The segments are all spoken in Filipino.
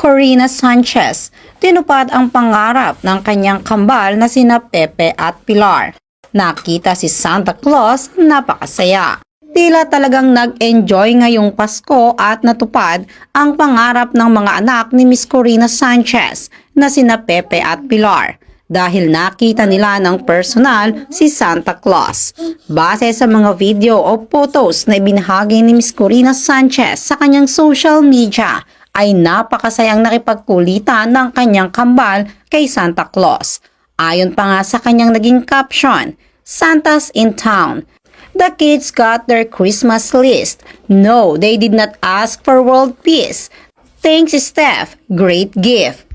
Corina Sanchez, tinupad ang pangarap ng kanyang kambal na sina Pepe at Pilar. Nakita si Santa Claus, napakasaya. Tila talagang nag-enjoy ngayong Pasko at natupad ang pangarap ng mga anak ni Miss Corina Sanchez na sina Pepe at Pilar dahil nakita nila ng personal si Santa Claus. Base sa mga video o photos na ibinahagi ni Miss Corina Sanchez sa kanyang social media, ay napakasayang nakipagkulitan ng kanyang kambal kay Santa Claus. Ayon pa nga sa kanyang naging caption, Santa's in town. The kids got their Christmas list. No, they did not ask for world peace. Thanks, Steph. Great gift.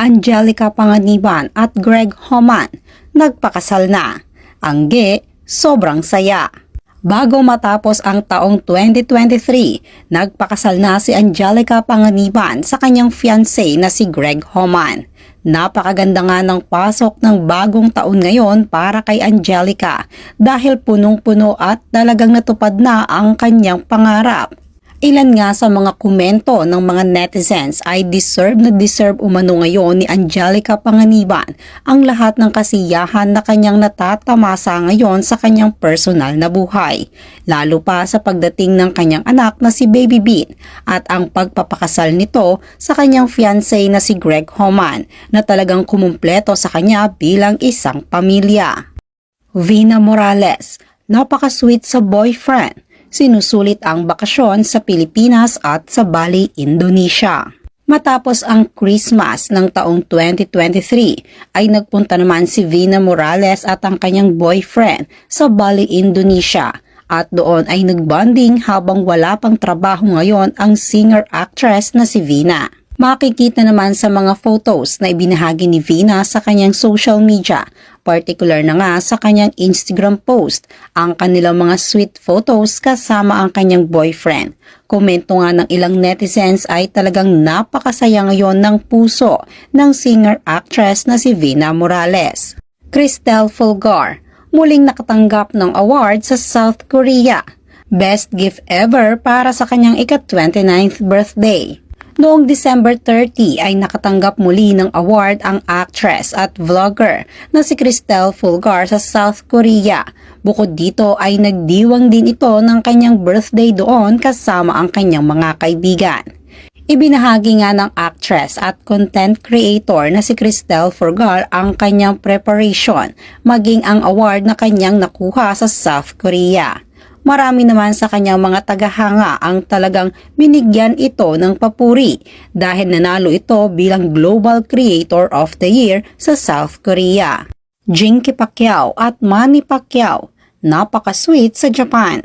Angelica Panganiban at Greg Homan nagpakasal na. Ang ge, sobrang saya. Bago matapos ang taong 2023, nagpakasal na si Angelica Panganiban sa kanyang fiancé na si Greg Homan. Napakaganda nga ng pasok ng bagong taon ngayon para kay Angelica dahil punong-puno at talagang natupad na ang kanyang pangarap. Ilan nga sa mga komento ng mga netizens ay deserve na deserve umano ngayon ni Angelica Panganiban ang lahat ng kasiyahan na kanyang natatamasa ngayon sa kanyang personal na buhay. Lalo pa sa pagdating ng kanyang anak na si Baby Bean at ang pagpapakasal nito sa kanyang fiancé na si Greg Homan na talagang kumumpleto sa kanya bilang isang pamilya. Vina Morales, napaka-sweet sa boyfriend sinusulit ang bakasyon sa Pilipinas at sa Bali, Indonesia. Matapos ang Christmas ng taong 2023 ay nagpunta naman si Vina Morales at ang kanyang boyfriend sa Bali, Indonesia at doon ay nagbonding habang wala pang trabaho ngayon ang singer-actress na si Vina. Makikita naman sa mga photos na ibinahagi ni Vina sa kanyang social media, particular na nga sa kanyang Instagram post, ang kanilang mga sweet photos kasama ang kanyang boyfriend. Komento nga ng ilang netizens ay talagang napakasaya ngayon ng puso ng singer-actress na si Vina Morales. Cristel Fulgar, muling nakatanggap ng award sa South Korea. Best gift ever para sa kanyang ika-29th birthday. Noong December 30 ay nakatanggap muli ng award ang actress at vlogger na si Cristel Fulgar sa South Korea. Bukod dito ay nagdiwang din ito ng kanyang birthday doon kasama ang kanyang mga kaibigan. Ibinahagi nga ng actress at content creator na si Cristel Fulgar ang kanyang preparation maging ang award na kanyang nakuha sa South Korea marami naman sa kanyang mga tagahanga ang talagang binigyan ito ng papuri dahil nanalo ito bilang Global Creator of the Year sa South Korea. Jinky Pacquiao at Manny Pacquiao, napaka-sweet sa Japan.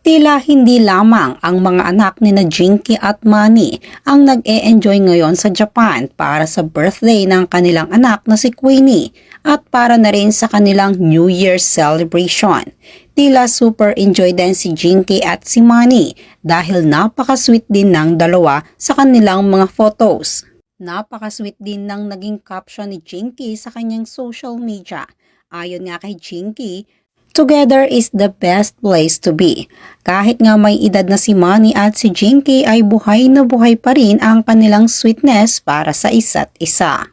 Tila hindi lamang ang mga anak ni na Jinky at Manny ang nag-e-enjoy ngayon sa Japan para sa birthday ng kanilang anak na si Queenie at para na rin sa kanilang New Year celebration. Tila super enjoy din si Jinky at si Manny dahil napaka-sweet din ng dalawa sa kanilang mga photos. Napaka-sweet din ng naging caption ni Jinky sa kanyang social media. Ayon nga kay Jinky, Together is the best place to be. Kahit nga may edad na si Manny at si Jinky ay buhay na buhay pa rin ang kanilang sweetness para sa isa't isa.